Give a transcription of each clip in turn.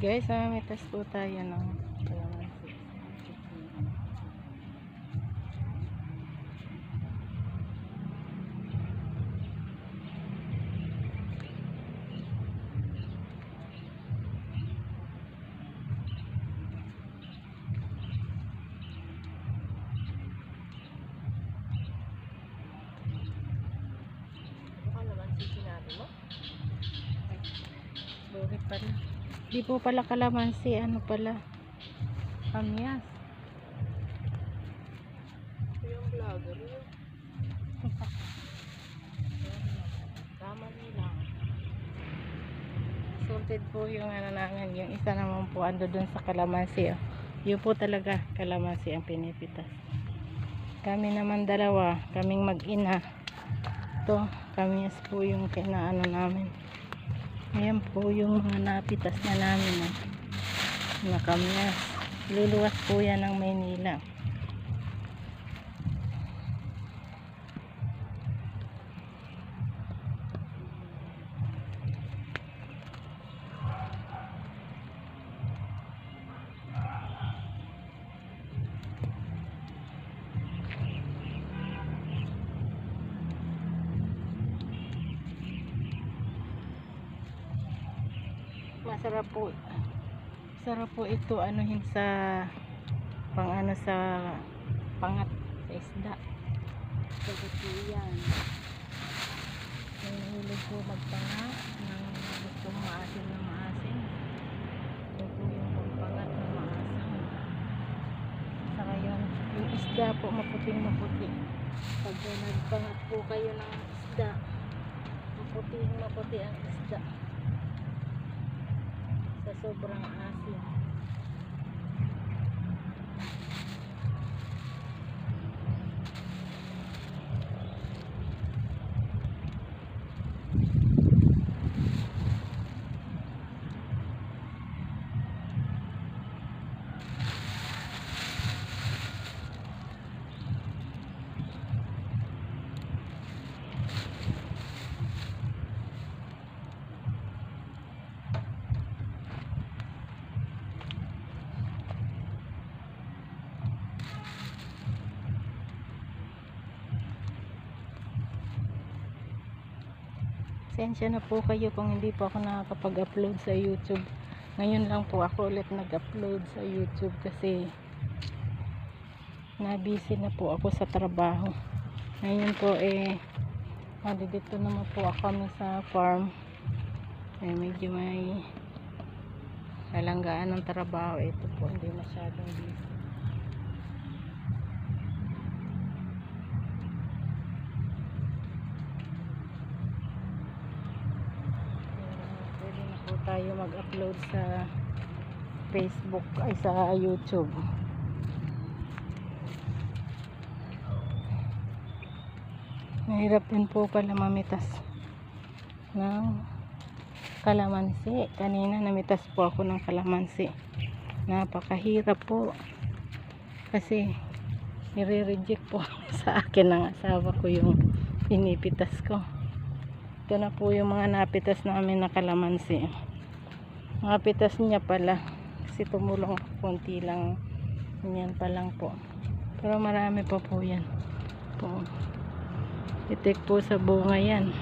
Guys, mamitas po tayo ng kalamansi. Baka naman Di po pala kalamansi, ano pala? Kamyas. Ito yung vlogger yun. Tama nila. Salted po yung ano namin, yung isa naman po ando dun sa kalamansi. Oh. Yun po talaga kalamansi ang pinipitas. Kami naman dalawa, kaming mag-ina. Ito, kamyas po yung kinaano namin. Ayan po yung mga napitas na namin. Na kamyas. Luluwas po yan ng Maynila. Masarap po. Sarap po ito anuhin sa pang ano sa pangat sa isda. Sarap po yan. Nahihilig po magpangat ng gustong maasim na maasim. Ito po yung pagpangat na maasim. Saka yun, yung isda po maputing maputi. Pag nagpangat po kayo ng isda, maputing maputi ang isda sobrang asim. Sensya na po kayo kung hindi po ako nakakapag-upload sa YouTube. Ngayon lang po ako ulit nag-upload sa YouTube kasi na-busy na po ako sa trabaho. Ngayon po eh dito naman po ako sa farm. Eh medyo may halanggaan ng trabaho. Ito po hindi masyadong busy. pwede na po tayo mag-upload sa Facebook ay sa YouTube. Mahirap din po pala mamitas ng kalamansi. Kanina namitas po ako ng kalamansi. Napakahirap po. Kasi nire-reject po sa akin ng asawa ko yung pinipitas ko. Ito na po yung mga napitas namin na kalamansi. Napitas niya pala. Kasi tumulong konti lang. Yan pa lang po. Pero marami pa po yan. Po. Itik po sa bunga yan.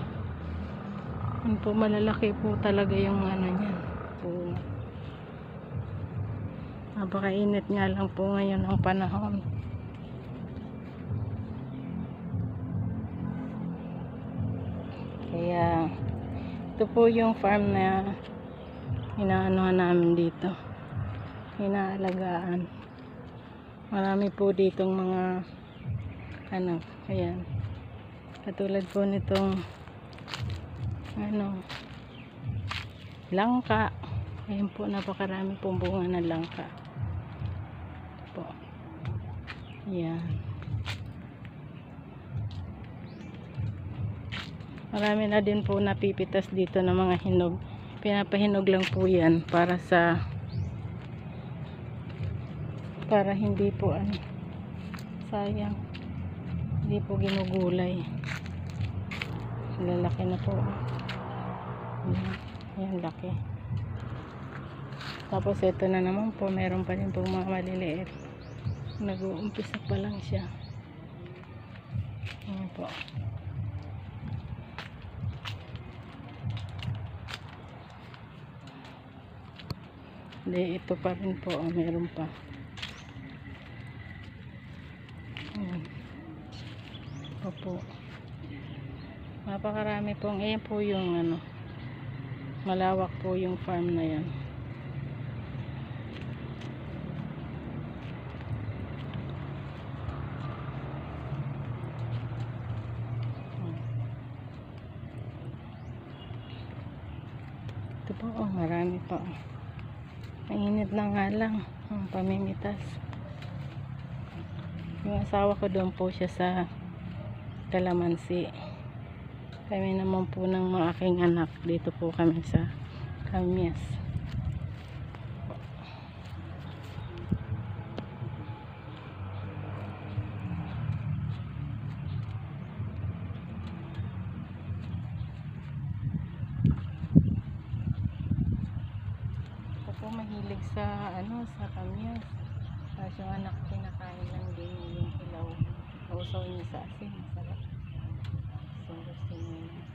Yan po malalaki po talaga yung ano niyan. Bunga. Napakainit nga lang po ngayon ang panahon. Kaya ito po yung farm na inaanohan namin dito. Inaalagaan. Marami po ditong mga ano, ayan. Katulad po nitong ano langka. Ayan po napakarami pong bunga ng langka. Po. Ayan. Marami na din po napipitas dito ng mga hinog. Pinapahinog lang po yan para sa para hindi po ano sayang hindi po ginugulay lalaki na po yan, yan laki Tapos ito na naman po, meron pa rin po mga maliliit. Nag-uumpisa pa lang siya. Ayan po. Hindi, ito pa rin po. Oh, meron pa. Ayan. Opo. Napakarami pong, ayan po yung ano, malawak po yung farm na yan. Ito po, oh, marami pa. oh. Mainit na nga lang ang pamimitas. Yung asawa ko doon po siya sa Kalamansi. Kami naman po ng mga aking anak. Dito po kami sa Kamias. Po mahilig sa ano sa Kamias. Tapos yung anak kinakain lang din yung hilaw. Nausaw niya sa asin. Masarap. So, gusto niya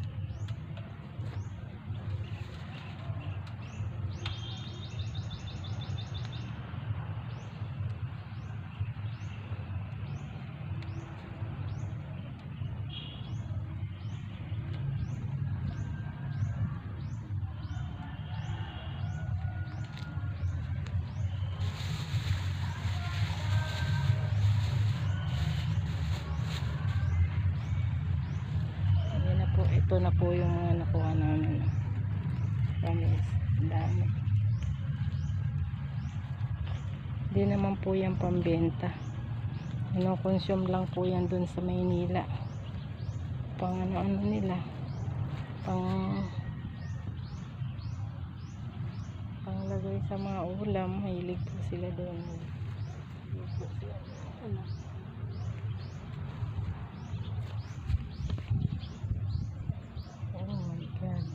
na po, yung mga nakuha namin. Promise, dami. Hindi naman po yan pambenta. Ino-consume lang po yan dun sa Maynila. Pang ano-ano nila. Pang panglagay sa mga ulam. Mahilig po sila doon. Ano? Oh my God.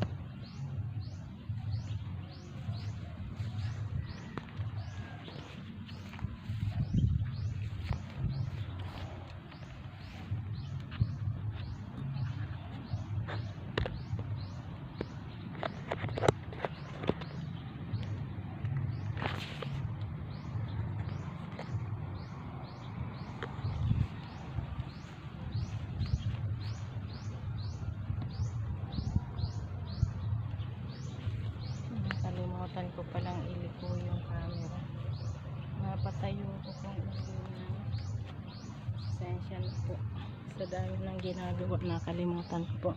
Nakalimutan ko palang iliko yung camera. Napatayo ko kung iliko. Pasensya na po. Sa dami ng ginagawa, nakalimutan ko po.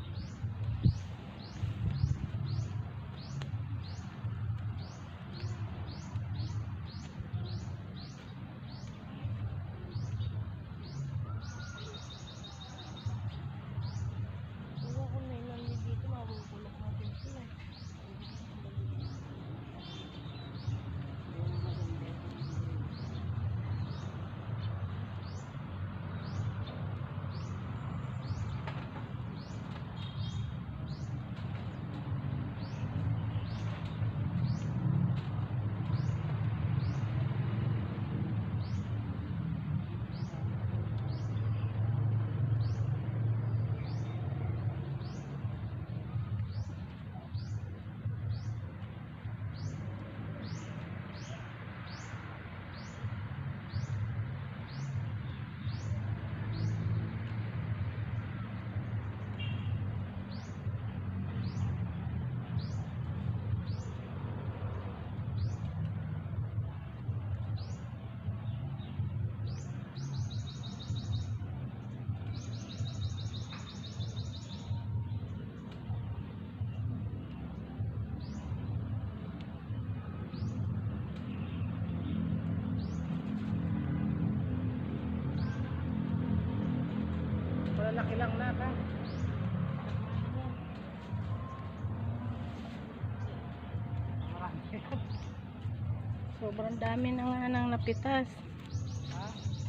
Sobrang dami na nga nang napitas.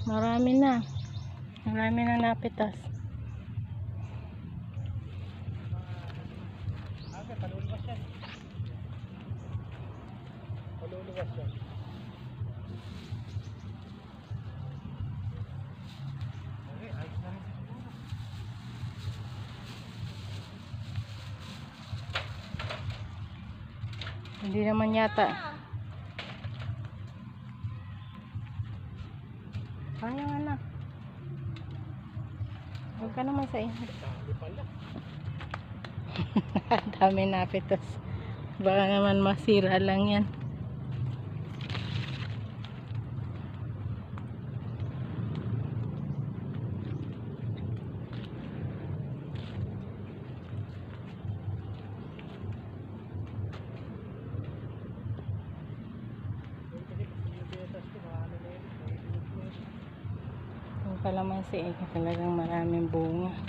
Marami na. Marami na napitas. Aga, kalulwas yan. Siguro. Hindi naman yata. Kaya nga na. Huwag ka naman sa inyo. Dami napitos. Baka naman masira lang yan. Kasi pag yung pinetas ko, maano na yun, may inog na yun. Yung kalamansi eh, talagang maraming bunga.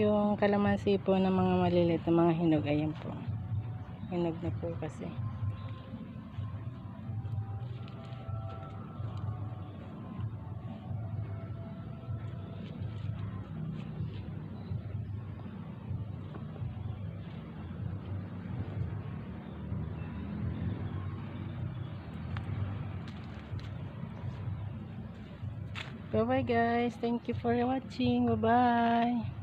yung kalamansi po ng mga maliliit na mga hinog, ayan po. Hinog na po kasi. Bye bye guys. Thank you for watching. Bye bye.